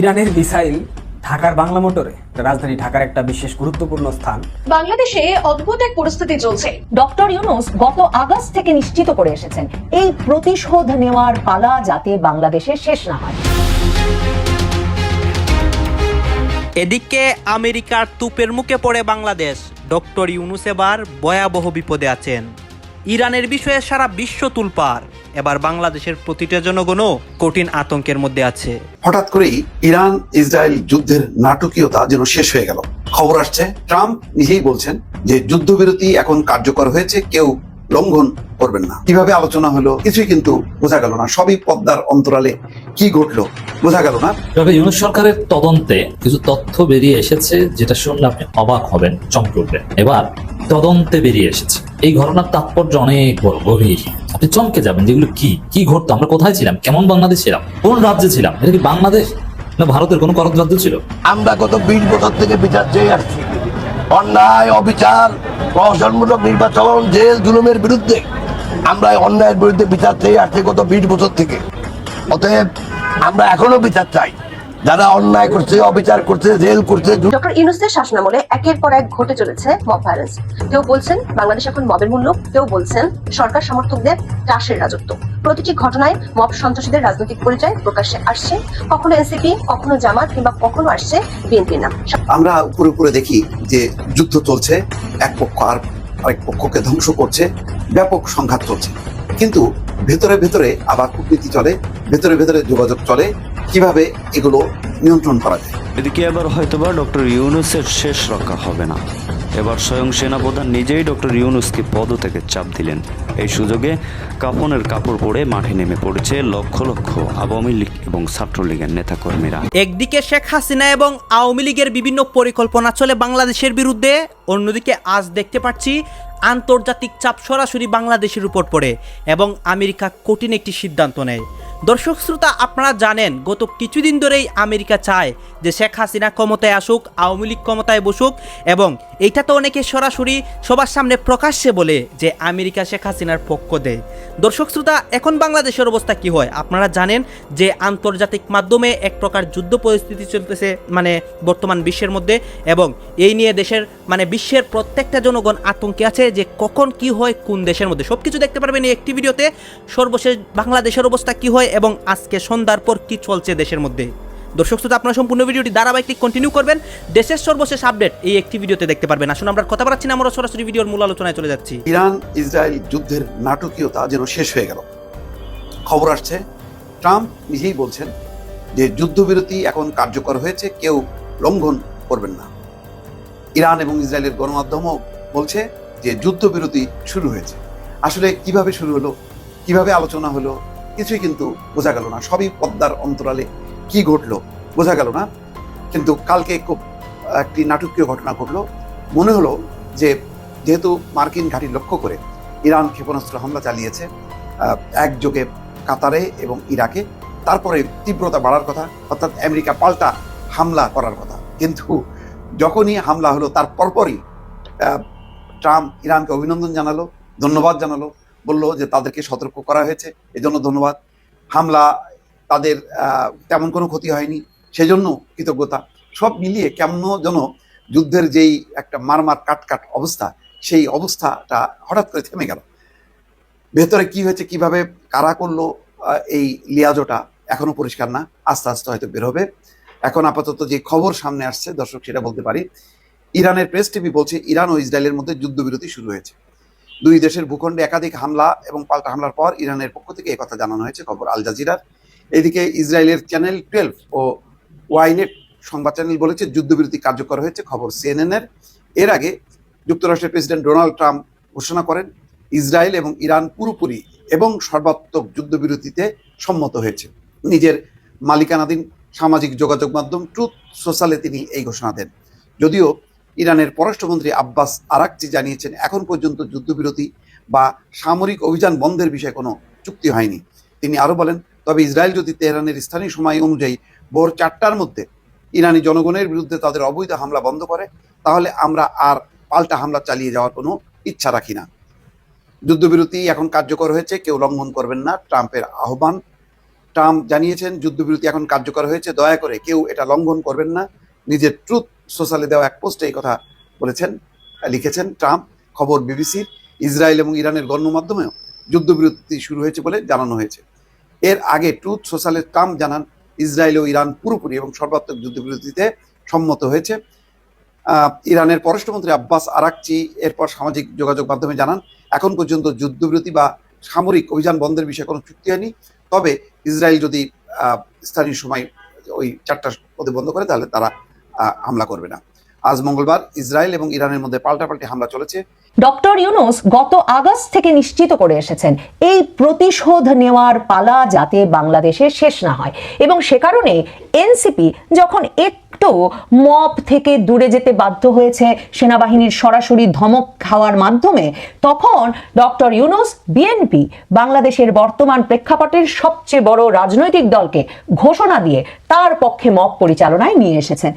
ইরানের মিসাইল ঢাকার বাংলা মোটরে। রাজধানী ঢাকার একটা বিশেষ গুরুত্বপূর্ণ স্থান। বাংলাদেশে অদ্ভুত এক পরিস্থিতি চলছে। ডক্টর ইউনুস গত আগস্ট থেকে নিশ্চিত করে এসেছেন এই প্রতিশোধ নেওয়ার পালা যাতে বাংলাদেশে শেষ না হয়। এদিকে আমেরিকার তুপের মুখে পড়ে বাংলাদেশ। ডক্টর ইউনুস এবার ভয়াবহ বিপদে আছেন। ইরানের বিষয়ে সারা বিশ্ব তুলপার এবার বাংলাদেশের প্রতিটা জনগণও কঠিন আতঙ্কের মধ্যে আছে। হঠাৎ করেই ইরান ইসরায়েল যুদ্ধের নাটকীয়তা যেন শেষ হয়ে গেল। খবর আসছে ট্রাম্প নিজেই বলছেন যে যুদ্ধবিরতি এখন কার্যকর হয়েছে কেউ লঙ্ঘন করবেন না। কীভাবে আলোচনা হলো কিছুই কিন্তু বোঝা গেল না। সবই পদ্মার অন্তরালে কি ঘটলো বোঝা গেল না। তবে ইউনুস সরকারের তদন্তে কিছু তথ্য বেরিয়ে এসেছে যেটা শুনলে আপনি অবাক হবেন চমকে উঠবেন। এবার তদন্তে বেরিয়ে এসেছে। এই ঘটনার তাৎপর্য অনেক বড়, গভীর। আপনি চমকে যাবেন যেগুলো কি? কি ঘটতো? আমরা কোথায় ছিলাম? কেমন বাংলাদেশ ছিলাম? কোন রাজ্যে ছিলাম? এটা কি বাংলাদেশ? না ভারতের কোনো করদ রাজ্য ছিল? আমরা গত বিশ বছর থেকে বিচার চেয়ে আসছি। অন্যায়, অবিচার প্রহসনমূলক নির্বাচন, জেল, জুলুমের বিরুদ্ধে আমরা অন্যায়ের বিরুদ্ধে বিচার চেয়ে আসছি গত বিশ বছর থেকে। অতএব আমরা এখনও বিচার চাই। যারা অন্যায় করছে অবিচার করছে জেল করছে ডক্টর ইউনুসের শাসনামলে একের পর এক ঘটে চলেছে মব ভায়োলেন্স কেউ বলছেন বাংলাদেশ এখন মবের মূল্য। কেউ বলছেন সরকার সমর্থকদের চাষের রাজত্ব। প্রতিটি ঘটনায় মব সন্ত্রাসীদের রাজনৈতিক পরিচয় প্রকাশ্যে আসছে। কখনো এনসিপি কখনো জামাত কিংবা কখনো আসছে বিএনপির নাম। আমরা উপরে উপরে দেখি যে যুদ্ধ চলছে এক পক্ষ আর আরেক পক্ষকে ধ্বংস করছে ব্যাপক সংঘাত চলছে। কিন্তু ভেতরে ভেতরে আবার কূটনীতি চলে ভেতরে ভেতরে যোগাযোগ চলে কীভাবে এগুলো নিয়ন্ত্রণ করা যায়? এদিকে এবার হয়তোবা ডক্টর ইউনুসের শেষ রক্ষা হবে না। এবার স্বয়ং সেনাপ্রধান নিজেই ডক্টর ইউনুসকে পদ থেকে চাপ দিলেন। এই সুযোগে কাফনের কাপড় পরে মাঠে নেমে পড়েছে লক্ষ লক্ষ আওয়ামী লীগ এবং ছাত্রলীগের নেতাকর্মীরা। একদিকে শেখ হাসিনা এবং আওয়ামী লীগের বিভিন্ন পরিকল্পনা চলে বাংলাদেশের বিরুদ্ধে অন্যদিকে আজ দেখতে পাচ্ছি আন্তর্জাতিক চাপ সরাসরি বাংলাদেশের উপর পড়ে এবং আমেরিকা কঠিন একটি সিদ্ধান্ত নেয়। দর্শক শ্রোতা, আপনারা জানেন, গত কিছুদিন ধরেই আমেরিকা চায় যে শেখ হাসিনা ক্ষমতায় আসুক, আওয়ামী লীগ ক্ষমতায় বসুক এবং এইটা তো অনেকে সরাসরি সবার সামনে প্রকাশ্যে বলে যে আমেরিকা শেখ হাসিনার পক্ষ দেয় দর্শক শ্রোতা, এখন বাংলাদেশের অবস্থা কি হয়? আপনারা জানেন যে আন্তর্জাতিক মাধ্যমে এক প্রকার যুদ্ধ পরিস্থিতি চলতেছে মানে বর্তমান বিশ্বের মধ্যে এবং এই নিয়ে দেশের মানে বিশ্বের প্রত্যেকটা জনগণ আতঙ্কে আছে যে কখন কি হয়, কোন দেশের মধ্যে। সব কিছু দেখতে পারবেন এই একটি ভিডিওতে। সর্বশেষ বাংলাদেশের অবস্থা কি হয় এবং আজকে সন্ধ্যার পর কি চলছে দেশের মধ্যে? দর্শক শ্রোতা, আপনারা সম্পূর্ণ ভিডিওটি ধারাবাহিক কন্টিনিউ করবেন। দেশের সর্বশেষ আপডেট এই একটি ভিডিওতে দেখতে পারবেন। আসুন, আমরা কথা বাড়াচ্ছি না, আমরা সরাসরি ভিডিওর মূল আলোচনায় চলে যাচ্ছি। ইরান, ইসরায়েল যুদ্ধের নাটকীয়তা যেন শেষ হয়ে গেল। খবর আসছে, ট্রাম্প নিজেই বলছেন যে যুদ্ধবিরতি এখন কার্যকর হয়েছে, কেউ লঙ্ঘন করবেন না। ইরান এবং ইসরায়েলের গণমাধ্যমও বলছে যে যুদ্ধবিরতি শুরু হয়েছে। আসলে কীভাবে শুরু হলো, কীভাবে আলোচনা হলো কিছুই কিন্তু বোঝা গেল না। সবই পদ্মার অন্তরালে কি ঘটলো বোঝা গেল না। কিন্তু কালকে খুব একটি নাটকীয় ঘটনা ঘটলো। মনে হলো যে যেহেতু মার্কিন ঘাঁটি লক্ষ্য করে ইরান ক্ষেপণাস্ত্র হামলা চালিয়েছে একযোগে কাতারে এবং ইরাকে, তারপরে তীব্রতা বাড়ার কথা, অর্থাৎ আমেরিকা পাল্টা হামলা করার কথা। কিন্তু যখনই হামলা হলো, তার পরপরই ট্রাম্প ইরানকে অভিনন্দন জানালো, ধন্যবাদ জানালো বলল যে তাদেরকে সতর্ক করা হয়েছে, এজন্য ধন্যবাদ। হামলা তাদের তেমন কোনো ক্ষতি হয়নি, সেজন্য কৃতজ্ঞতা। সব মিলিয়ে কেমন যেন যুদ্ধের যেই একটা মারমার কাটকাট অবস্থা, সেই অবস্থাটা হঠাৎ করে থেমে গেল। ভেতরে কি হয়েছে, কীভাবে কারা করল এই লিয়াজোটা এখনও পরিষ্কার না, আস্তে আস্তে হয়তো বের হবে। এখন আপাতত যে খবর সামনে আসছে, দর্শক সেটা বলতে পারি। ইরানের প্রেস টিভি বলছে, ইরান ও ইসরায়েলের মধ্যে যুদ্ধবিরতি শুরু হয়েছে। দুই দেশের ভূখণ্ডে একাধিক হামলা এবং পাল্টা হামলার পর ইরানের পক্ষ থেকে কথা জানানো হয়েছে খবর আল জাজিরার। এদিকে ইসরায়েলের চ্যানেল টুয়েলভ ও ওয়াইনেট সংবাদ চ্যানেল বলেছে, যুদ্ধবিরতি কার্যকর হয়েছে, খবর সিএনএন এর এর আগে যুক্তরাষ্ট্রের প্রেসিডেন্ট ডোনাল্ড ট্রাম্প ঘোষণা করেন, ইসরায়েল এবং ইরান পুরোপুরি এবং সর্বাত্মক যুদ্ধবিরতিতে সম্মত হয়েছে। নিজের মালিকানাধীন সামাজিক যোগাযোগ মাধ্যম ট্রুথ সোশ্যালে তিনি এই ঘোষণা দেন। যদিও ইরানের পররাষ্ট্রমন্ত্রী আব্বাস আরাকচি জানিয়েছেন, এখন পর্যন্ত যুদ্ধবিরতি বা সামরিক অভিযান বন্ধের বিষয়ে কোনো চুক্তি হয়নি। তিনি আরও বলেন, তবে ইসরায়েল যদি তেহরানের স্থানীয় সময় অনুযায়ী ভোর চারটার মধ্যে ইরানি জনগণের বিরুদ্ধে তাদের অবৈধ হামলা বন্ধ করে, তাহলে আমরা আর পাল্টা হামলা চালিয়ে যাওয়ার কোনো ইচ্ছা রাখি না। যুদ্ধবিরতি এখন কার্যকর হয়েছে, কেউ লঙ্ঘন করবেন না, ট্রাম্পের আহ্বান। ট্রাম্প জানিয়েছেন, যুদ্ধবিরতি এখন কার্যকর হয়েছে, দয়া করে কেউ এটা লঙ্ঘন করবেন না, নিজের ট্রুথ সোশ্যালে দেওয়া এক পোস্টে এই কথা বলেছেন, লিখেছেন ট্রাম্প, খবর বিবিসির ইসরায়েল এবং ইরানের গণমাধ্যমেও যুদ্ধবিরতি শুরু হয়েছে বলে জানানো হয়েছে। এর আগে ট্রুথ সোশ্যালে ট্রাম্প জানান, ইসরায়েল ও ইরান পুরোপুরি এবং সর্বাত্মক যুদ্ধবিরতিতে সম্মত হয়েছে। ইরানের পররাষ্ট্রমন্ত্রী আব্বাস আরাকচি এরপর সামাজিক যোগাযোগ মাধ্যমে জানান, এখন পর্যন্ত যুদ্ধবিরতি বা সামরিক অভিযান বন্ধের বিষয়ে কোনো চুক্তি হয়নি। তবে ইসরায়েল যদি স্থানীয় সময় ওই চারটার মধ্যে বন্ধ করে, তাহলে তারা হামলা করবে না। আজ মঙ্গলবার ইসরায়েল এবং ইরানের মধ্যে পাল্টাপাল্টি হামলা চলেছে। ডক্টর ইউনুস গত আগস্ট থেকে নিশ্চিত করে এসেছেন, এই প্রতিশোধ নেওয়ার পালা যাতে বাংলাদেশে শেষ না হয়। এবং সে কারণে এনসিপি যখন একটু মপ থেকে দূরে যেতে বাধ্য হয়েছে সেনাবাহিনীর সরাসরি ধমক খাওয়ার মাধ্যমে, তখন ডক্টর ইউনুস বিএনপি, বাংলাদেশের বর্তমান প্রেক্ষাপটের সবচেয়ে বড় রাজনৈতিক দলকে ঘোষণা দিয়ে তার পক্ষে মপ পরিচালনায় নিয়ে এসেছেন।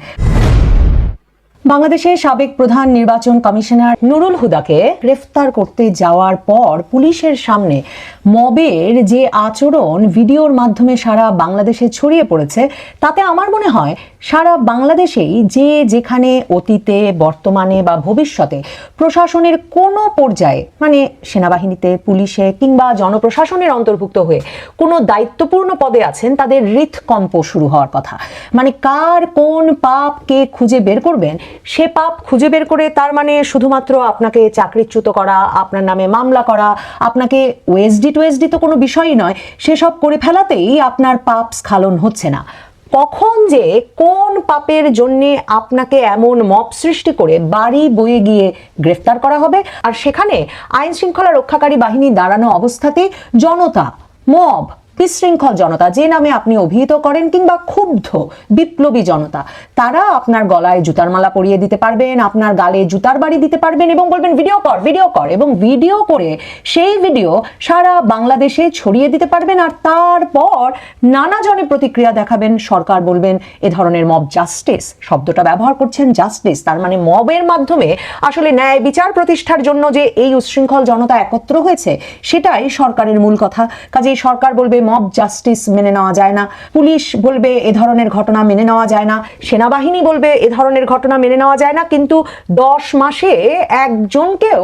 বাংলাদেশের সাবেক প্রধান নির্বাচন কমিশনার নুরুল হুদাকে গ্রেফতার করতে যাওয়ার পর পুলিশের সামনে মবের যে আচরণ ভিডিওর মাধ্যমে সারা বাংলাদেশে ছড়িয়ে পড়েছে, তাতে আমার মনে হয় সারা বাংলাদেশেই যে যেখানে অতীতে, বর্তমানে বা ভবিষ্যতে প্রশাসনের কোনো পর্যায়ে মানে সেনাবাহিনীতে, পুলিশে কিংবা জনপ্রশাসনের অন্তর্ভুক্ত হয়ে কোনো দায়িত্বপূর্ণ পদে আছেন, তাদের হৃৎকম্প শুরু হওয়ার কথা। মানে কার কোন পাপ কে খুঁজে বের করবেন, সে পাপ খুঁজে বের করে তার মানে শুধুমাত্র আপনাকে চাকরিচ্যুত করা, আপনার নামে মামলা করা, আপনাকে ওএসডি টুএসডি তো কোনো বিষয়ই নয়। সেসব করে ফেলাতেই আপনার পাপ স্খালন হচ্ছে না। কখন যে কোন পাপের জন্য আপনাকে এমন মপ সৃষ্টি করে বাড়ি বয়ে গিয়ে গ্রেফতার করা হবে? আর সেখানে আইন শৃঙ্খলা রক্ষাকারী বাহিনী দাঁড়ানো অবস্থাতে জনতা, মব বিশৃঙ্খল জনতা, যে নামে আপনি অভিহিত করেন কিংবা ক্ষুব্ধ, বিপ্লবী জনতা, তারা আপনার গলায় জুতার মালা পরিয়ে দিতে পারবেন, আপনার গালে জুতার বাড়ি দিতে পারবেন এবং বলবেন, ভিডিও কর ভিডিও কর, এবং ভিডিও করে সেই ভিডিও সারা বাংলাদেশে ছড়িয়ে দিতে পারবেন আর তারপর নানা জনে প্রতিক্রিয়া দেখাবেন, সরকার বলবেন, এ ধরনের মব জাস্টিস শব্দটা ব্যবহার করছেন জাস্টিস তার মানে মবের মাধ্যমে আসলে ন্যায় বিচার প্রতিষ্ঠার জন্য যে এই উচ্ছৃঙ্খল জনতা একত্র হয়েছে, সেটাই সরকারের মূল কথা। কাজেই সরকার বলবে মব জাস্টিস মেনে নেওয়া যায় না। পুলিশ বলবে এ ধরনের ঘটনা মেনে নেওয়া যায় না। সেনাবাহিনী বলবে এ ধরনের ঘটনা মেনে নেওয়া যায় না। কিন্তু দশ মাসে একজনকেও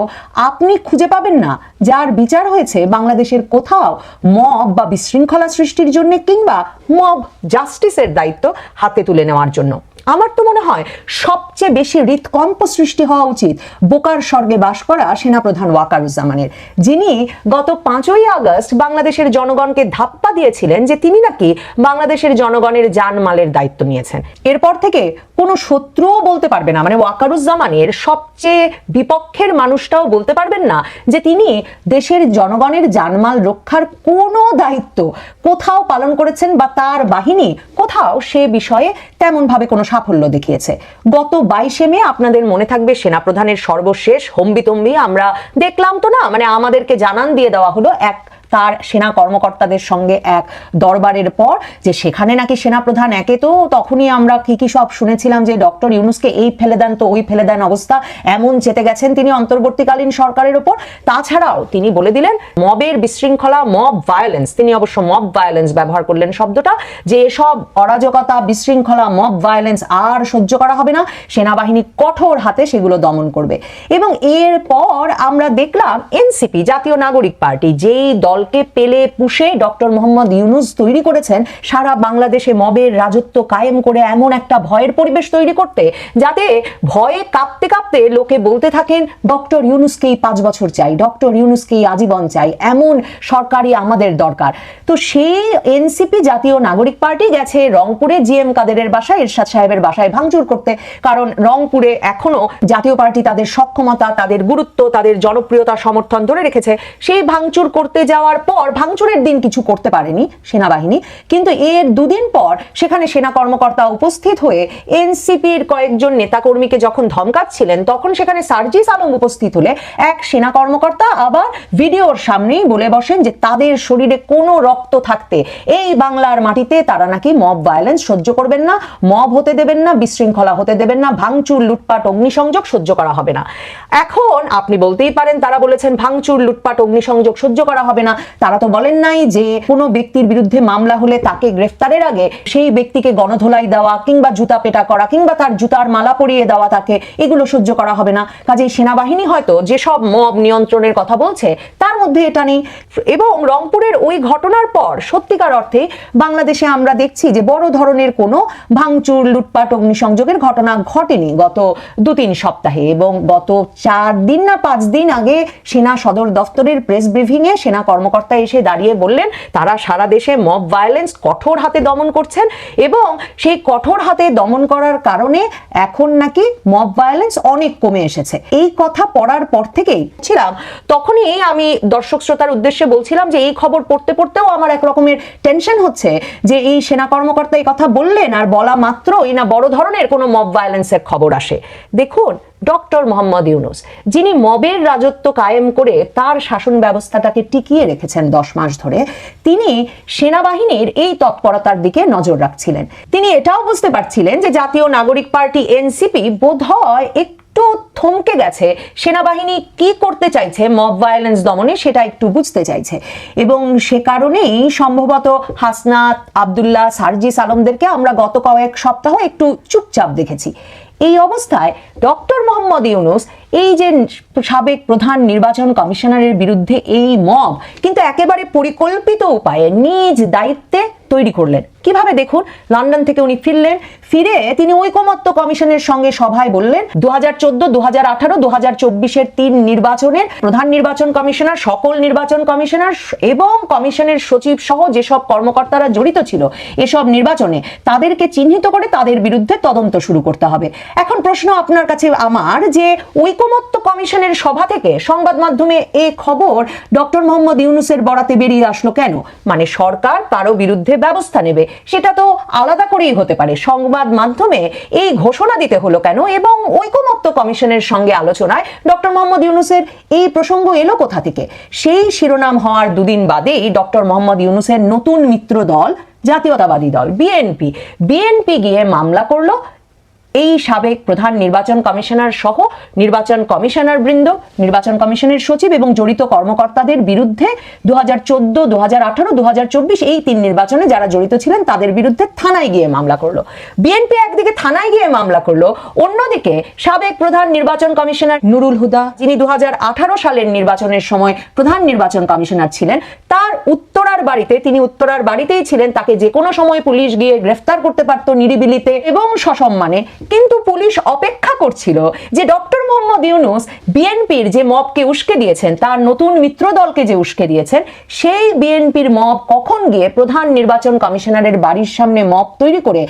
আপনি খুঁজে পাবেন না। যার বিচার হয়েছে বাংলাদেশের কোথাও মব বা বিশৃঙ্খলা সৃষ্টির জন্য কিংবা মব জাস্টিসের দায়িত্ব হাতে তুলে নেওয়ার জন্য। আমার তো মনে হয় সবচেয়ে বেশি হৃৎকম্প সৃষ্টি হওয়া উচিত বোকার স্বর্গে বাস করা সেনাপ্রধান ওয়াকারুজ্জামানের। যিনি গত পাঁচই আগস্ট বাংলাদেশের জনগণকে ধাপ্পা দিয়েছিলেন যে তিনি নাকি বাংলাদেশের জনগণের জানমালের দায়িত্ব নিয়েছেন। এরপর থেকে কোনো শত্রুও বলতে পারবে না। মানে ওয়াকারুজ্জামানের সবচেয়ে বিপক্ষের মানুষটাও বলতে পারবেন না যে তিনি দেশের জনগণের জানমাল রক্ষার কোনো দায়িত্ব কোথাও পালন করেছেন বা তার বাহিনী কোথাও সে বিষয়ে তেমনভাবে কোনো সাফল্য দেখিয়েছে। গত বাইশে মে আপনাদের মনে থাকবে সেনাপ্রধানের সর্বশেষ হম্বিতম্বি। আমরা দেখলাম তো না মানে আমাদেরকে জানান দিয়ে দেওয়া হলো এক তার সেনা কর্মকর্তাদের সঙ্গে এক দরবারের পর যে সেখানে নাকি সেনাপ্রধান একে, তো তখনই আমরা কি কি সব শুনেছিলাম যে ডক্টর ইউনুসকে এই ফেলে দেন, তো ওই ফেলে দেন অবস্থা এমন চেতে গেছেন তিনি অন্তর্বর্তীকালীন সরকারের ওপর। তাছাড়াও তিনি বলে দিলেন, মবের বিশৃঙ্খলা, মব ভায়োলেন্স তিনি অবশ্য মব ভায়োলেন্স ব্যবহার করলেন শব্দটা, যে এসব অরাজকতা, বিশৃঙ্খলা, মব ভায়োলেন্স আর সহ্য করা হবে না, সেনাবাহিনী কঠোর হাতে সেগুলো দমন করবে। এবং এরপর আমরা দেখলাম এনসিপি, জাতীয় নাগরিক পার্টি, যেই দলকে পেলে পুষে ডক্টর মোহাম্মদ ইউনুস তৈরি করেছেন। সারা বাংলাদেশে মবের রাজত্ব কায়েম করে এমন একটা ভয়ের পরিবেশ তৈরি করতে, যাতে ভয়ে কাঁপতে কাঁপতে লোকে বলতে থাকেন, ডক্টর ইউনুসকেই পাঁচ বছর চাই, ডক্টর ইউনুসকেই আজীবন চাই, এমন সরকারই আমাদের দরকার। তো সেই এনসিপি জাতীয় নাগরিক পার্টি গেছে রংপুরে জি এম কাদেরের বাসায়, এরশাদ সাহেবের বাসায় ভাঙচুর করতে। কারণ রংপুরে এখনও জাতীয় পার্টি তাদের সক্ষমতা, তাদের গুরুত্ব, তাদের জনপ্রিয়তা সমর্থন ধরে রেখেছে। সেই ভাঙচুর করতে যাওয়ার পর ভাঙচুরের দিন কিছু করতে পারেনি সেনাবাহিনী। কিন্তু এর দুদিন পর সেখানে সেনা কর্মকর্তা উপস্থিত হয়ে এনসিপির কয়েকজন নেতাকর্মীকে যখন ধমকাচ্ছিলেন, তখন সেখানে সার্জিস আলম উপস্থিত হলে এক সেনা কর্মকর্তা আবার ভিডিওর সামনেই বলে বসেন যে তাদের শরীরে কোনো রক্ত থাকতে, এই বাংলার মাটিতে তারা নাকি মব ভায়োলেন্স সহ্য করবেন না, মব হতে দেবেন না, বিশৃঙ্খলা হতে দেবেন না, ভাঙচুর, লুটপাট, অগ্নিসংযোগ সহ্য করা হবে না। এখন আপনি বলতেই পারেন, তারা বলেছেন ভাঙচুর, লুটপাট, অগ্নিসংযোগ সহ্য করা হবে না। তারা তো বলেন নাই যে কোনো ব্যক্তির বিরুদ্ধে মামলা হলে তাকে গ্রেফতারের আগে সেই ব্যক্তিকে গণধোলাই দেওয়া কিংবা জুতা পেটা করা কিংবা তার জুতার মালা পরিয়ে দেওয়া তাকে এগুলো সহ্য করা হবে না। কাজেই সেনাবাহিনী হয়তো যেসব মব নিয়ন্ত্রণের কথা বলছে, তার মধ্যে এটা নেই। এবং রংপুরের ওই ঘটনার পর সত্যিকার অর্থে বাংলাদেশে আমরা দেখছি যে বড় ধরনের কোনো ভাঙচুর, লুটপাট, অগ্নিসংযোগের ঘটনা ঘটেনি গত দু তিন সপ্তাহে। এবং গত চার দিন না পাঁচ দিন আগে সেনা সদর দফতরের প্রেস ব্রিফিং এ সেনা কর্মকর্তা এসে দাঁড়িয়ে বললেন, তারা সারা দেশে মব ভায়োলেন্স কঠোর হাতে দমন করছেন এবং সেই কঠোর হাতে দমন করার কারণে এখন নাকি মব ভায়োলেন্স অনেক কমে এসেছে। এই কথা পড়ার পর থেকেই ছিলাম তখনই আমি দর্শক শ্রোতার উদ্দেশ্যে বলছিলাম যে এই খবর পড়তে পড়তেও আমার এক রকমের টেনশন হচ্ছে যে এই সেনা কর্মকর্তা এই কথা বললেন আর বলা মাত্রই না বড় ধরনের কোনো মব ভায়োলেন্সের খবর আসে। দেখুন ডক্টর মোহাম্মদ ইউনুস, যিনি মবের রাজত্ব কায়েম করে তার শাসন ব্যবস্থাটাকে টিকিয়ে রেখেছেন দশ মাস ধরে, তিনি সেনাবাহিনীর এই তৎপরতার দিকে নজর রাখছিলেন। তিনি এটাও বুঝতে পারছিলেন যে জাতীয় নাগরিক পার্টি এনসিপি বোধহয় একটু থমকে গেছে। সেনাবাহিনী কি করতে চাইছে, মব ভায়োলেন্স দমনে সেটা একটু বুঝতে চাইছে। এবং সে কারণেই সম্ভবত হাসনাত আবদুল্লাহ সার্জিস আলমদেরকে আমরা গত কয়েক সপ্তাহ একটু চুপচাপ দেখেছি। এই অবস্থায় ডক্টর মোহাম্মদ ইউনুস এই যে সাবেক প্রধান নির্বাচন কমিশনারের বিরুদ্ধে এই মব কিন্তু একেবারে পরিকল্পিত উপায়ে নিজ দায়িত্বে তৈরি করলেন। কীভাবে দেখুন, লন্ডন থেকে উনি ফিরলেন, ফিরে তিনি ঐকমত্য কমিশনের সঙ্গে সভায় বললেন দু হাজার চোদ্দ দু হাজার আঠারো দু হাজার চব্বিশের তিন নির্বাচনের প্রধান নির্বাচন কমিশনার, সকল নির্বাচন কমিশনার এবং কমিশনের সচিব সহ যেসব কর্মকর্তারা জড়িত ছিল এসব নির্বাচনে তাদেরকে চিহ্নিত করে তাদের বিরুদ্ধে তদন্ত শুরু করতে হবে। এখন প্রশ্ন আপনার কাছে আমার যে ঐকমত্য কমিশনের সভা থেকে সংবাদ মাধ্যমে এ খবর ডক্টর মোহাম্মদ ইউনুসের বরাতে বেরিয়ে আসলো কেন? মানে সরকার কারও বিরুদ্ধে ব্যবস্থা নেবে, সেটা তো আলাদা করেই হতে পারে। সংবাদ মাধ্যমে এই ঘোষণা দিতে হলো কেন? এবং ঐকমত্য কমিশনের সঙ্গে আলোচনায় ডক্টর মোহাম্মদ ইউনুসের এই প্রসঙ্গ এলো কোথা থেকে? সেই শিরোনাম হওয়ার দুদিন বাদেই ডক্টর মোহাম্মদ ইউনুসের নতুন মিত্র দল জাতীয়তাবাদী দল, বিএনপি বিএনপি গিয়ে মামলা করল। এই সাবেক প্রধান নির্বাচন কমিশনার সহ নির্বাচন কমিশনার বৃন্দ, নির্বাচন কমিশনের সচিব এবং জড়িত কর্মকর্তাদের বিরুদ্ধে দু হাজার চোদ্দ দু হাজার আঠারো দু হাজার চব্বিশ এই তিন নির্বাচনে যারা জড়িত ছিলেন তাদের বিরুদ্ধে থানায় গিয়ে মামলা করল। বিএনপি একদিকে থানায় গিয়ে মামলা করল, অন্যদিকে সাবেক প্রধান নির্বাচন কমিশনার নুরুল হুদা, যিনি দু হাজার আঠারো সালের নির্বাচনের সময় প্রধান নির্বাচন কমিশনার ছিলেন, তার উত্তরার বাড়িতে, তিনি উত্তরার বাড়িতেই ছিলেন, তাকে যে কোনো সময় পুলিশ গিয়ে গ্রেফতার করতে পারত নিরিবিলিতে এবং সসম্মানে কিন্তু পুলিশ অপেক্ষা করছিল যে ডক্টর মোহাম্মদ ইউনুস বিএনপির যে মবকে উস্কে দিয়েছেন, তার নতুন মিত্র দলকে যে উস্কে দিয়েছেন, সেই বিএনপির মব কখন গিয়ে প্রধান নির্বাচন কমিশনারের বাড়ির সামনে মব তৈরি করে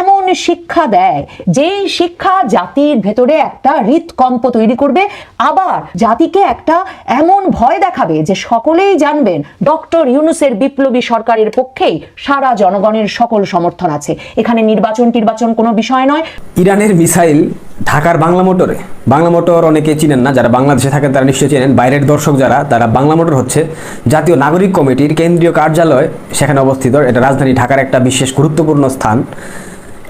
এমন শিক্ষা দেয়? যেই শিক্ষা জাতির ভেতরে একটা হৃদকম্প তৈরি করবে, আবার জাতিকে একটা এমন ভয় দেখাবে যে সকলেই জানবেন ডক্টর ইউনুসের বিপ্লবী সরকারের পক্ষেই সারা জনগণের সকল সমর্থন আছে। এখানে নির্বাচন টির্বাচন কোনো বিষয় নয়। ইরানের মিসাইল ঢাকার বাংলা মোটরে। বাংলা মোটর অনেকে চিনেন না, যারা বাংলাদেশে থাকেন তারা নিশ্চয়ই চেনেন। বাইরের দর্শক যারা, তারা বাংলা মোটর হচ্ছে জাতীয় নাগরিক কমিটির কেন্দ্রীয় কার্যালয়, সেখানে অবস্থিত। এটা রাজধানী ঢাকার একটা বিশেষ গুরুত্বপূর্ণ স্থান।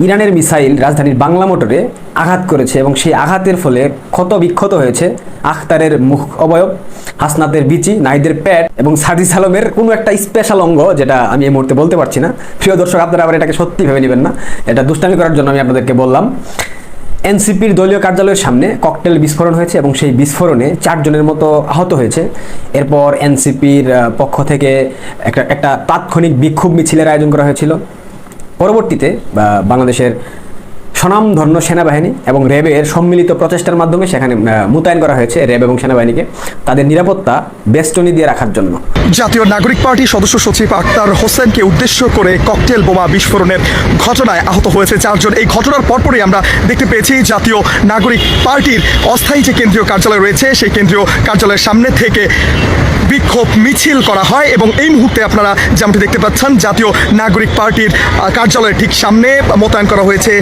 ইরানের মিসাইল রাজধানীর বাংলা মোটরে আঘাত করেছে এবং সেই আঘাতের ফলে ক্ষত বিক্ষত হয়েছে আখতারের মুখ অবয়ব, হাসনাতের বিচি নাইদের প্যাড এবং সাদিস আলমের কোনো একটা স্পেশাল অঙ্গ, যেটা আমি এই মুহূর্তে বলতে পারছি না। প্রিয় দর্শক, আপনারা আবার এটাকে সত্যি ভেবে নেবেন না। এটা দুষ্টামি করার জন্য আমি আপনাদেরকে বললাম। এনসিপির দলীয় কার্যালয়ের সামনে ককটেল বিস্ফোরণ হয়েছে এবং সেই বিস্ফোরণে চারজনের মতো আহত হয়েছে। এরপর এনসিপির পক্ষ থেকে একটা একটা তাৎক্ষণিক বিক্ষোভ মিছিলের আয়োজন করা হয়েছিল। পরবর্তীতে বাংলাদেশের স্বনামধন্য সেনাবাহিনী এবং র্যাবের সম্মিলিত প্রচেষ্টার মাধ্যমে সেখানে মোতায়েন করা হয়েছে র্যাব এবং সেনাবাহিনীকে তাদের নিরাপত্তা বেষ্টনী দিয়ে রাখার জন্য। জাতীয় নাগরিক পার্টির সদস্য সচিব আক্তার হোসেনকে উদ্দেশ্য করে ককটেল বোমা বিস্ফোরণের ঘটনায় আহত হয়েছে চারজন। এই ঘটনার পরপরই আমরা দেখতে পেয়েছি জাতীয় নাগরিক পার্টির অস্থায়ী যে কেন্দ্রীয় কার্যালয় রয়েছে, সেই কেন্দ্রীয় কার্যালয়ের সামনে থেকে বিক্ষোভ মিছিল করা হয় এবং এই মুহূর্তে আপনারা যেমনটি দেখতে পাচ্ছেন, জাতীয় নাগরিক পার্টির কার্যালয়ের ঠিক সামনে মোতায়েন করা হয়েছে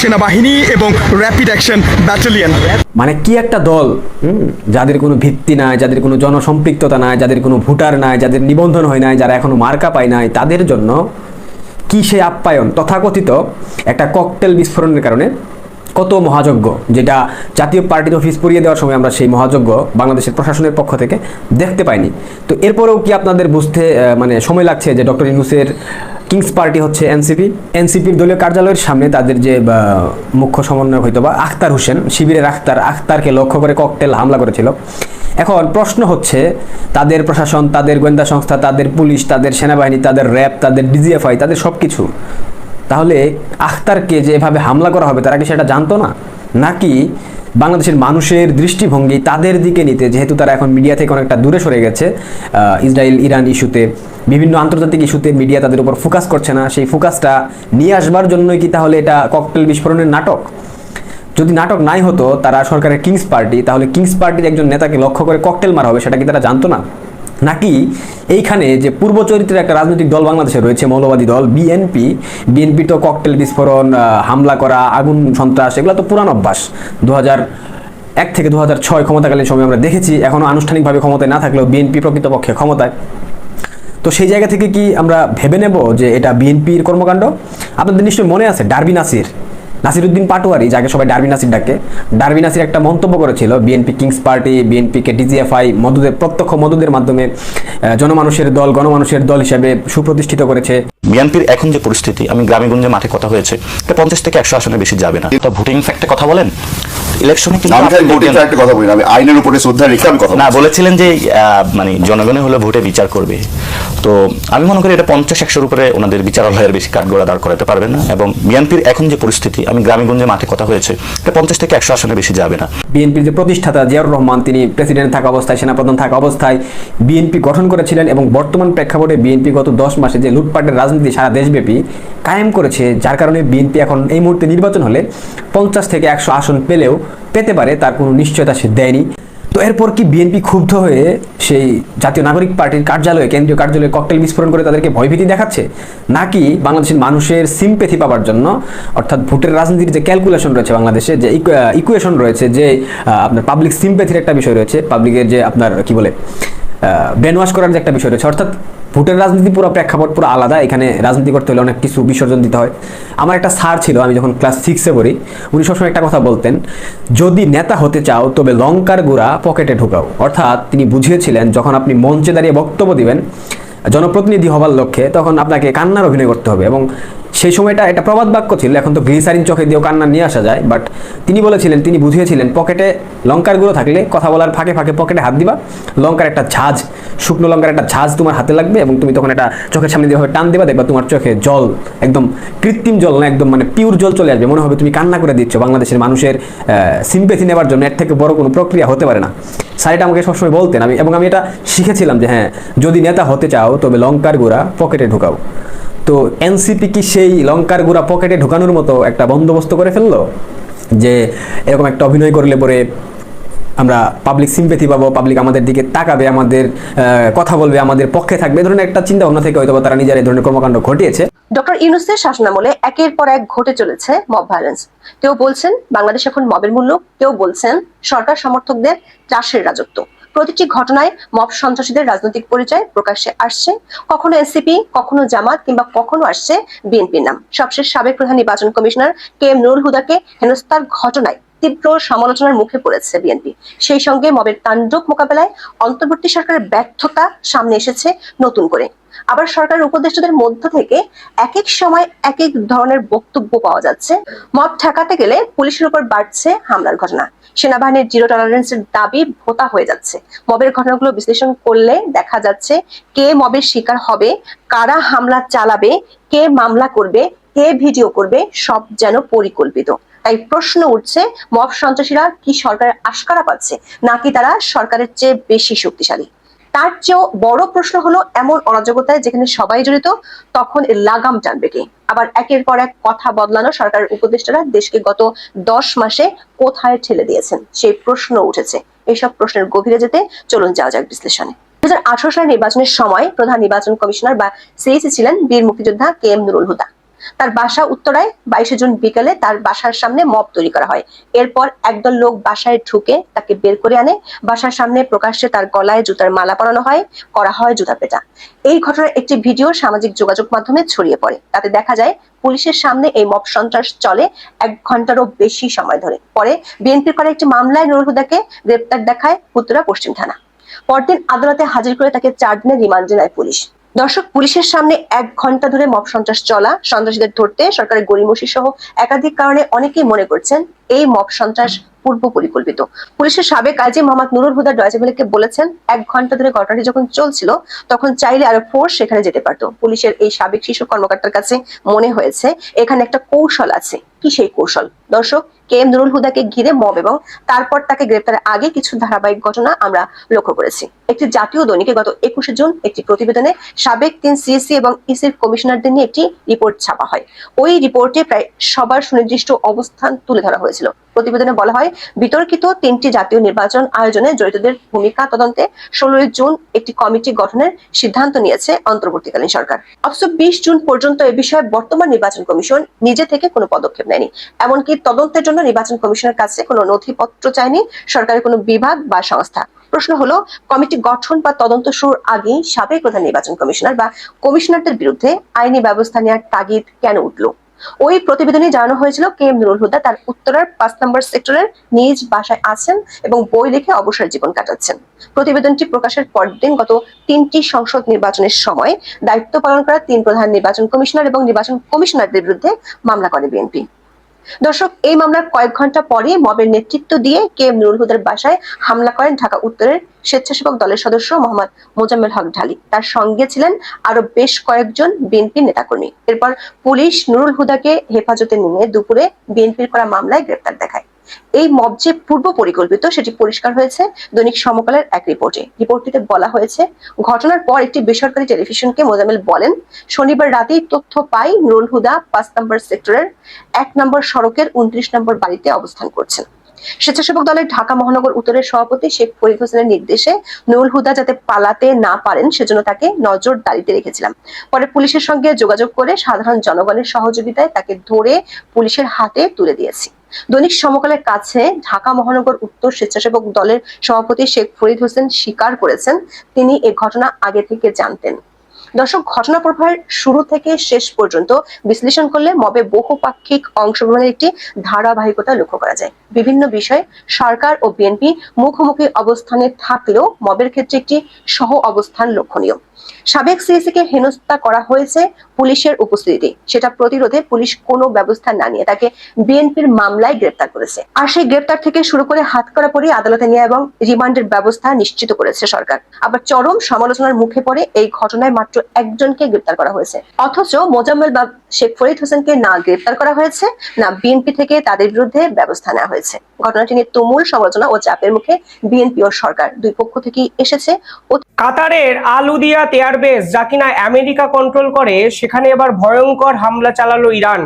সেনাবাহিনী এবং র্যাপিড অ্যাকশন ব্যাটালিয়ন মানে কি একটা দল? যাদের কোনো ভিত্তি নাই, যাদের কোনো জনসম্পৃক্ততা নাই, যাদের কোনো ভোটার নাই, যাদের নিবন্ধন হয় নাই, যারা এখনও মার্কা পায় নাই, তাদের জন্য কি সে আপ্যায়ন? তথাকথিত একটা ককটেল বিস্ফোরণের কারণে কত মহাযজ্ঞ, যেটা জাতীয় পার্টির অফিস পরিয়ে দেওয়ার সময় আমরা সেই মহাযজ্ঞ বাংলাদেশের প্রশাসনের পক্ষ থেকে দেখতে পাইনি। তো এরপরেও কি আপনাদের বুঝতে মানে সময় লাগছে যে ডক্টর ইউনুসের কিংস পার্টি হচ্ছে এনসিপি? এনসিপির দলীয় কার্যালয়ের সামনে তাদের যে মুখ্য সমন্বয়ক হয়তো বা আখতার হোসেন, শিবিরের আখতার, আখতারকে লক্ষ্য করে ককটেল হামলা করেছিল। এখন প্রশ্ন হচ্ছে, তাদের প্রশাসন, তাদের গোয়েন্দা সংস্থা, তাদের পুলিশ, তাদের সেনাবাহিনী, তাদের র্যাব, তাদের ডিজিএফআই, তাদের সব কিছু তাহলে আখতারকে যে এভাবে হামলা করা হবে, তারা কি সেটা জানতো না? নাকি বাংলাদেশের মানুষের দৃষ্টিভঙ্গি তাদের দিকে নিতে, যেহেতু তারা এখন মিডিয়া থেকে অনেকটা দূরে সরে গেছে ইসরায়েল, ইরান ইস্যুতে, বিভিন্ন আন্তর্জাতিক ইস্যুতে মিডিয়া তাদের উপর ফোকাস করছে না, সেই ফোকাসটা নিয়ে আসবার জন্যই কি তাহলে এটা ককটেল বিস্ফোরণের নাটক? যদি নাটক নাই হতো, তারা সরকারের কিংস পার্টি, তাহলে কিংস পার্টির একজন নেতাকে লক্ষ্য করে ককটেল মারা হবে, সেটা কি তারা জানতো না? নাকি এইখানে যে পূর্ব চরিত্রের একটা রাজনৈতিক দল বাংলাদেশে রয়েছে, মৌলবাদী দল, বিএনপি বিএনপি তো ককটেল বিস্ফোরণ হামলা করা, আগুন সন্ত্রাস, এগুলো তো পুরান অভ্যাস। দু এক থেকে দু হাজার ছয় ক্ষমতাকালীন সময় আমরা দেখেছি এখনও আনুষ্ঠানিকভাবে ক্ষমতায় না থাকলেও বিএনপি প্রকৃতপক্ষে ক্ষমতায়। তো সেই জায়গা থেকে কি আমরা ভেবে নেব যে এটা বিএনপির কর্মকাণ্ড? আপনাদের নিশ্চয়ই মনে আছে ডারবি নাসির নাসিরুদ্দিন পাটোয়ারি, যাকে সবাই ডারবি নাসির ডাকে ডারবি নাসির একটা মন্তব্য করেছিল বিএনপি কিংস পার্টি বিএনপিকে ডিজিএফআই মধুদের প্রত্যক্ষ মধুদের মাধ্যমে জনমানুষের দল, গণমানুষের দল হিসেবে সুপ্রতিষ্ঠিত করেছে। বিএনপির এখন যে পরিস্থিতি আমি গ্রামে গঞ্জে মাঠে কথা হয়েছে এটা পঞ্চাশ থেকে একশো আসনে বেশি যাবে না। এটা ভোটিং ফ্যাক্টে কথা বলেন? ইলেকশনে কিন্তু কথা বলি আমি আইনের উপরে শ্রদ্ধা রেখে আমি কথা না বলেছিলেন যে মানে জনগণে হলে ভোটে বিচার করবে। তো আমি মনে করি এটা পঞ্চাশ একশোর উপরে ওনাদের বিচারালয়ের বেশি কাঠগড়া দাঁড় করাতে পারবে না এবং বিএনপির এখন যে পরিস্থিতি আমি গ্রামে গঞ্জে মাঠে কথা হয়েছে এটা পঞ্চাশ থেকে একশো আসনে বেশি যাবে না। বিএনপির যে প্রতিষ্ঠাতা জিয়াউর রহমান তিনি প্রেসিডেন্ট থাকা অবস্থায় সেনাপ্রধান থাকা অবস্থায় বিএনপি গঠন করেছিলেন এবং বর্তমান প্রেক্ষাপটে বিএনপি গত দশ মাসে যে লুটপাটের রাজনীতি সারা দেশব্যাপী কায়েম করেছে, যার কারণে বিএনপি এখন এই মুহূর্তে নির্বাচন হলে পঞ্চাশ থেকে একশো আসন পেলেও পেতে পারে, তার কোনো নিশ্চয়তা সে দেয়নি। তো এরপর কি বিএনপি ক্ষুব্ধ হয়ে সেই জাতীয় নাগরিক পার্টির কার্যালয়ে, কেন্দ্রীয় কার্যালয়ে ককটেল বিস্ফোরণ করে তাদেরকে ভয়ভীতি দেখাচ্ছে? নাকি বাংলাদেশের মানুষের সিম্পেথি পাওয়ার জন্য, অর্থাৎ ভোটের রাজনীতির যে ক্যালকুলেশন রয়েছে বাংলাদেশে, যে ইকুয়েশন রয়েছে, যে আপনার পাবলিক সিম্পেথির একটা বিষয় রয়েছে পাবলিকের যে আপনার, কি বলে ব্রেনওয়াশ করার যে একটা বিষয় রয়েছে, অর্থাৎ ভোটের রাজনীতি পুরো প্রেক্ষাপট পুরো আলাদা, এখানে রাজনীতি করতে হলে অনেক কিছু বিসর্জন দিতে হয়। আমার একটা স্যার ছিল, আমি যখন ক্লাস সিক্সে পড়ি, উনি সবসময় একটা কথা বলতেন, যদি নেতা হতে চাও, তবে লঙ্কার গুড়া পকেটে ঢুকাও। অর্থাৎ তিনি বুঝিয়েছিলেন, যখন আপনি মঞ্চে দাঁড়িয়ে বক্তব্য দিবেন, জনপ্রতিনিধি হবার লক্ষ্যে, তখন আপনাকে কান্নার অভিনয় করতে হবে এবং সেই সময়টা এটা প্রবাদ বাক্য ছিল, এখন তো গ্লিসারিন চোখে দিয়েও কান্না নিয়ে আসা যায় বাট তিনি বলেছিলেন, তিনি বুঝিয়েছিলেন, পকেটে লঙ্কার গুঁড়ো থাকলে কথা বলার ফাঁকে ফাঁকে পকেটে হাত দিবা, লঙ্কার একটা ঝাঁজ, শুকনো লঙ্কার একটা ঝাঁজ তোমার হাতে লাগবে এবং তুমি তখন এটা চোখের সামনে দিয়ে টান দেবা, দেখবা তোমার চোখে জল, একদম কৃত্রিম জল না, একদম মানে পিওর জল চলে আসবে, মনে হবে তুমি কান্না করে দিচ্ছ, বাংলাদেশের মানুষের সিম্পেথি নেবার জন্য এর থেকে বড় কোনো প্রক্রিয়া হতে পারে না। স্যার এটা আমাকে সবসময় বলতেন, আমি, এবং আমি এটা শিখেছিলাম যে হ্যাঁ যদি নেতা হতে চাও তবে লঙ্কার গুঁড়া পকেটে ঢুকাও। তো এনসিপি কি সেই লঙ্কার গুঁড়া পকেটে ঢুকানোর মতো একটা বন্দোবস্ত করে ফেলল? যে এরকম একটা অভিনয় করলে পরে আমরা পাবলিক সিম্পেথি পাবো পাবলিক আমাদের দিকে তাকাবে, আমাদের কথা বলবে, আমাদের পক্ষে থাকবে ধরনের একটা চিন্তা ভাবনা থেকে হয়তো তারা নিজের এই ধরনের কর্মকাণ্ড ঘটিয়েছে। ডক্টর ইউনুসের শাসনামলে একের পর এক ঘটে চলেছে মব ভায়োলেন্স কেউ বলছেন, বাংলাদেশ এখন মবের মূল্য, কেউ বলছেন, সরকার সমর্থকদের চাষের রাজত্ব। প্রতিটি ঘটনায় মব সন্ত্রাসীদের রাজনৈতিক পরিচয় প্রকাশ্যে আসছে। কখনো এনসিপি, কখনো জামাত কিংবা কখনো আসছে বিএনপির নাম। সবশেষ সাবেক প্রধান নির্বাচন কমিশনার কে এম নুরুল হুদাকে হেনস্থার ঘটনায় তীব্র সমালোচনার মুখে পড়েছে বিএনপি। সেই সঙ্গে মবের তাণ্ডব মোকাবেলায় অন্তর্বর্তী সরকারের ব্যর্থতা সামনে এসেছে নতুন করে। আবার সরকারের উপদেষ্টাদের মধ্য থেকে এক এক সময় এক এক ধরনের বক্তব্য পাওয়া যাচ্ছে। মব ঠেকাতে গেলে পুলিশের উপর বাড়ছে হামলার ঘটনা। সেনাবাহিনীর জিরো টলারেন্সের দাবি ভোতা হয়ে যাচ্ছে। মবের ঘটনাগুলো বিশ্লেষণ করলে দেখা যাচ্ছে কে মবের শিকার হবে, কারা হামলা চালাবে, কে মামলা করবে, কে ভিডিও করবে, সব যেন পরিকল্পিত। তাই প্রশ্ন উঠছে মব সন্ত্রাসীরা কি সরকারের আশকারা পাচ্ছে? নাকি তারা সরকারের চেয়ে বেশি শক্তিশালী? তার চেয়েও বড় প্রশ্ন হলো, এমন অরাজকতায় যেখানে সবাই জড়িত, তখন এর লাগাম টানবে কে? আবার একের পর এক কথা বদলানো সরকারের উপদেষ্টারা দেশকে গত দশ মাসে কোথায় ঠেলে দিয়েছেন? সেই প্রশ্ন উঠেছে। এইসব প্রশ্নের গভীরে যেতে চলুন যাওয়া যাক বিশ্লেষণে। দু হাজার আঠারো সালের নির্বাচনের সময় প্রধান নির্বাচন কমিশনার বা সিএসি ছিলেন বীর মুক্তিযোদ্ধা কে এম নুরুল হুদা। তার বাসা উত্তরায় বাইশে জুন বিকেলে তার বাসার সামনে মব তৈরি করা হয়। এরপর একদল লোক বাসায় ঢুকে তাকে বের করে আনে। বাসার সামনে প্রকাশ্যে তার গলায় জুতার মালা পরানো হয়, করা হয় জুতা পেটা। এই ঘটনার একটি ভিডিও সামাজিক যোগাযোগ মাধ্যমে ছড়িয়ে পড়ে। তাতে দেখা যায়, পুলিশের সামনে এই মব সন্ত্রাস চলে এক ঘন্টারও বেশি সময় ধরে। পরে বিএনপির করা একটি মামলায় নুরুল হুদাকে গ্রেপ্তার দেখায় উত্তরা পশ্চিম থানা। পরদিন আদালতে হাজির করে তাকে চার দিনের রিমান্ডে নেয় পুলিশ। দর্শক, পুলিশের সামনে এক ঘণ্টা ধরে মব সন্ত্রাস চলা, সন্ত্রাসীদের ধরতে সরকারের গরিমসি সহ একাধিক কারণে অনেকেই মনে করছেন এই মব সন্ত্রাস পূর্ব পরিকল্পিত। পুলিশের সাবেক আইজি মোহাম্মদ নুরুল হুদা ডয়জেবেলকে বলেছেন, এক ঘণ্টা ধরে ঘটনাটি যখন চলছিল, তখন চাইলে আরও ফোর্স সেখানে যেতে পারতো। পুলিশের এই সাবেক শিশু কর্মকর্তার কাছে মনে হয়েছে, এখানে একটা কৌশল আছে। কি সেই কৌশল? দর্শক, কে এম নুরুল হুদাকে ঘিরে মব এবং তারপর তাকে গ্রেপ্তারের আগে কিছু ধারাবাহিক ঘটনা আমরা লক্ষ্য করেছি। একটি জাতীয় দৈনিকে গত একুশে জুন একটি প্রতিবেদনে সাবেক তিন সিএসি এবং ইসির কমিশনারদের নিয়ে একটি রিপোর্ট ছাপা হয়। ওই রিপোর্টে প্রায় সবার সুনির্দিষ্ট অবস্থান তুলে ধরা হয়েছিল। প্রতিবেদনে বলা হয়, বিতর্কিত তিনটি জাতীয় নির্বাচন আয়োজনে জড়িতদের ভূমিকা তদন্তে ষোলোই জুন একটি কমিটি গঠনের সিদ্ধান্ত নিয়েছে অন্তর্বর্তীকালীন সরকার। অথচ বিশ জুন পর্যন্ত এ বিষয়ে বর্তমান নির্বাচন কমিশন নিজে থেকে কোনো পদক্ষেপ নেয়নি। এমনকি তদন্তের জন্য নির্বাচন কমিশনের কাছে কোনো নথিপত্র চায়নি সরকারের কোনো বিভাগ বা সংস্থা। প্রশ্ন হলো, কমিটি গঠন বা তদন্ত শুরুর আগেই সাবেক প্রধান নির্বাচন কমিশনার বা কমিশনারদের বিরুদ্ধে আইনি ব্যবস্থা নেওয়ার তাগিদ কেন উঠল? ওই প্রতিবেদনে জানানো হয়েছিল কে এম নুরুল হুদা তার উত্তরার পাঁচ নম্বর সেক্টরের নিজ বাসায় আছেন এবং বই লিখে অবসর জীবন কাটাচ্ছেন। প্রতিবেদনটি প্রকাশের পরদিন গত তিনটি সংসদ নির্বাচনের সময় দায়িত্ব পালন করা তিন প্রধান নির্বাচন কমিশনার এবং নির্বাচন কমিশনারদের বিরুদ্ধে মামলা করে বিএনপি। দর্শক, এই মামলার কয়েক ঘণ্টা পরে মবের নেতৃত্ব দিয়ে কে এম নুরুল হুদার বাসায় হামলা করেন ঢাকা উত্তরের স্বেচ্ছাসেবক দলের সদস্য মোহাম্মদ মোজাম্মেল হক ঢালি। তার সঙ্গে ছিলেন আরও বেশ কয়েকজন বিএনপি নেতাকর্মী। এরপর পুলিশ নুরুল হুদাকে হেফাজতে নিয়ে দুপুরে বিএনপির করা মামলায় গ্রেপ্তার দেখায়। এই মব যে পূর্ব পরিকল্পিত সেটি পরিষ্কার হয়েছে দৈনিক সমকালের এক রিপোর্টে। রিপোর্টটিতে বলা হয়েছে, ঘটনার পর একটি বেসরকারি টেলিভিশনকে মোজামেল বলেন, শনিবার রাতেই তথ্য পাই নুরুল হুদা পাঁচ নম্বর সেক্টরের এক নম্বর সড়কের উনত্রিশ নম্বর বাড়িতে অবস্থান করছেন। স্বেচ্ছাসেবক দলের ঢাকা মহানগর উত্তরের সভাপতি শেখ ফরিদ হোসেনের নির্দেশে নুরুল হুদা যাতে পালাতে না পারেন সেজন্য তাকে নজর নজরদারিতে রেখেছিলাম। পরে পুলিশের সঙ্গে যোগাযোগ করে সাধারণ জনগণের সহযোগিতায় তাকে ধরে পুলিশের হাতে তুলে দিয়েছি। দৈনিক সমকালের কাছে ঢাকা মহানগর উত্তর স্বেচ্ছাসেবক দলের সভাপতি শেখ ফরিদ হোসেন স্বীকার করেছেন। তিনি এ ঘটনা আগে থেকে জানতেন। দর্শক, ঘটনা প্রবাহের শুরু থেকে শেষ পর্যন্ত বিশ্লেষণ করলে মবে বহুপাক্ষিক অংশগ্রহণের একটি ধারাবাহিকতা লক্ষ্য করা যায়। বিভিন্ন বিষয়ে সরকার ও বিএনপি মুখোমুখি অবস্থানে থাকলেও মবের ক্ষেত্রে একটি সহ অবস্থান লক্ষণীয়। সাবেক সিএসি কে হেনস্থা করা হয়েছে পুলিশের উপস্থিতিতে। সেটা প্রতিরোধে পুলিশ কোনো ব্যবস্থা না নিয়ে তাকে বিএনপির মামলায় গ্রেপ্তার করেছে। আর সেই গ্রেপ্তার থেকে শুরু করে হাত করা পরে আদালতে নিয়ে এবং রিমান্ডের ব্যবস্থা নিশ্চিত করেছে সরকার। আবার চরম সমালোচনার মুখে পড়ে এই ঘটনায় মাত্র একজনকে গ্রেপ্তার করা হয়েছে। অথচ মোজাম্মেল বা শেখ ফরিদ হোসেনকে না গ্রেপ্তার করা হয়েছে, না বিএনপি থেকে তাদের বিরুদ্ধে ব্যবস্থা নেওয়া হয়েছে। ঘটনাটি নিয়ে তুমুল সমালোচনা ও চাপের মুখে বিএনপি ও সরকার দুই পক্ষ থেকেই এসেছে। কাতারের আলুদিয়া এয়ারবেস যা কিনা আমেরিকা কন্ট্রোল করে, সেখানে এবার ভয়ঙ্কর হামলা চালালো ইরান।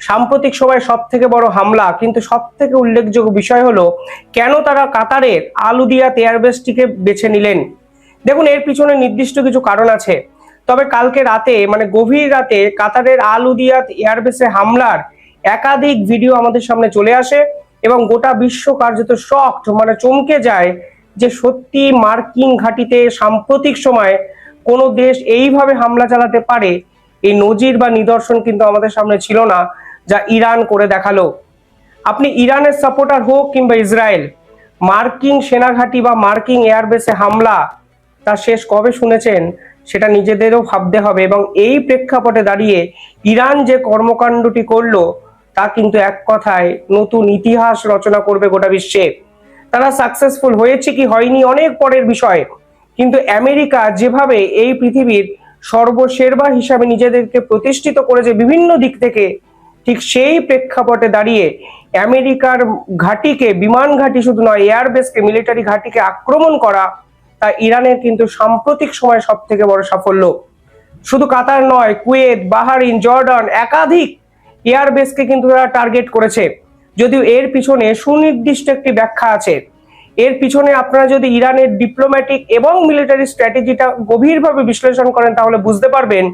সাম্প্রতিক সময় সব থেকে বড় হামলা, কিন্তু সব থেকে উল্লেখযোগ্য বিষয় হলো, কেন তারা কাতারের আলুদিয়া এয়ারবেসটিকে বেছে নিলেন? দেখুন, এর পিছনে নির্দিষ্ট কিছু কারণ আছে। তবে কালকে রাতে মানে গভীর রাতে কাতারের আল উদিয়াত এয়ারবেসে হামলার একাধিক ভিডিও আমাদের সামনে চলে আসে এবং গোটা বিশ্ব কার্যত শকড মানে চমকে যায় যে সত্যি মার্কিন ঘাঁটিতে সাম্প্রতিক সময় কোনো দেশ এইভাবে হামলা চালাতে পারে, এই নজির বা নিদর্শন কিন্তু আমাদের সামনে ছিল না যা ইরান করে দেখাল। আপনি ইরানের সাপোর্টার হোক কিংবা ইসরায়েল, মার্কিন সেনাঘাঁটি বা মার্কিন এয়ারবেসে হামলা তার শেষ কবে শুনেছেন? সেটা নিজেদেরও ভাবতে হবে এবং এই প্রেক্ষাপটে দাঁড়িয়ে ইরান যে কর্মকাণ্ডটি করল, তা কিন্তু এক কথায় নতুন ইতিহাস রচনা করবে গোটা বিশ্বে। তারা সাকসেসফুল হয়েছে কি হয়নি অনেক পরের বিষয়, কিন্তু আমেরিকা যেভাবে এই পৃথিবীর সর্বসেরবা হিসাবে নিজেদেরকে প্রতিষ্ঠিত করেছে বিভিন্ন দিক থেকে, ঠিক সেই প্রেক্ষাপটে দাঁড়িয়ে আমেরিকার ঘাঁটিকে, বিমান ঘাঁটি শুধু নয় এয়ারবেসকে মিলিটারি ঘাঁটিকে আক্রমণ করা তা ইরানের কিন্তু সাম্প্রতিক সময় সব থেকে বড় সাফল্য। শুধু কাতার নয়, কুয়েত, বাহারিন, জর্ডান একাধিক এয়ারবেসকে কিন্তু তারা টার্গেট করেছে। যদিও এর পিছনে সুনির্দিষ্ট একটি ব্যাখ্যা আছে। এর পিছনে আপনারা যদি ইরানের ডিপ্লোম্যাটিক এবং মিলিটারি স্ট্র্যাটেজিটা গভীরভাবে বিশ্লেষণ করেন, তাহলে বুঝতে পারবেন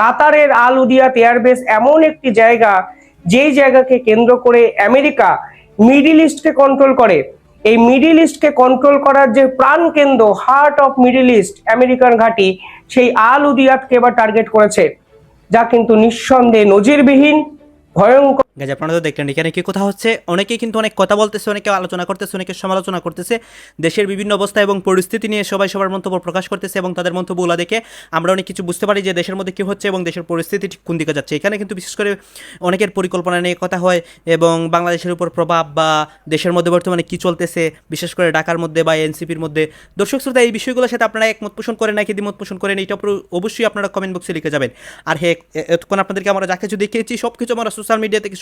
কাতারের আল উদিয়াত এয়ারবেস এমন একটি জায়গা, যেই জায়গাকে কেন্দ্র করে আমেরিকা মিডিল ইস্টকে কন্ট্রোল করে। এই মিডিল ইস্টকে কন্ট্রোল করার যে প্রাণ কেন্দ্র heart of middle east American ঘাঁটি, সেই আল উদিয়াতকে এবার টার্গেট করেছে। যা কিন্তু নিঃসন্দেহে নজিরবিহীন, ভয়ঙ্কর গাইজ, আপনারা তো দেখলেন, এখানে কি কথা হচ্ছে? অনেকেই কিন্তু অনেক কথা বলতেছে, অনেকে আলোচনা করতেছে, অনেকে সমালোচনা করতেছে। দেশের বিভিন্ন অবস্থা এবং পরিস্থিতি নিয়ে সবাই সবার মন্তব্য প্রকাশ করতেছে এবং তাদের মন্তব্যগুলো দেখে আমরা অনেক কিছু বুঝতে পারি যে দেশের মধ্যে কী হচ্ছে এবং দেশের পরিস্থিতি ঠিক কোন দিকে যাচ্ছে। এখানে কিন্তু বিশেষ করে অনেকের পরিকল্পনা নিয়ে কথা হয় এবং বাংলাদেশের উপর প্রভাব বা দেশের মধ্যে বর্তমানে কী চলতেছে, বিশেষ করে ঢাকার মধ্যে বা এনসিপির মধ্যে। দর্শক শ্রোতা, এই বিষয়গুলোর সাথে আপনারা একমত পোষণ করেন নাকি দ্বিমত পোষণ করেন অবশ্য- অবশ্যই আপনারা কমেন্ট বক্সে লিখে যাবেন। আর হ্যাঁ এতক্ষণ আপনাদেরকে আমরা যা কিছু দেখিয়েছি সব কিছু আমরা সোশ্যাল মিডিয়া থেকে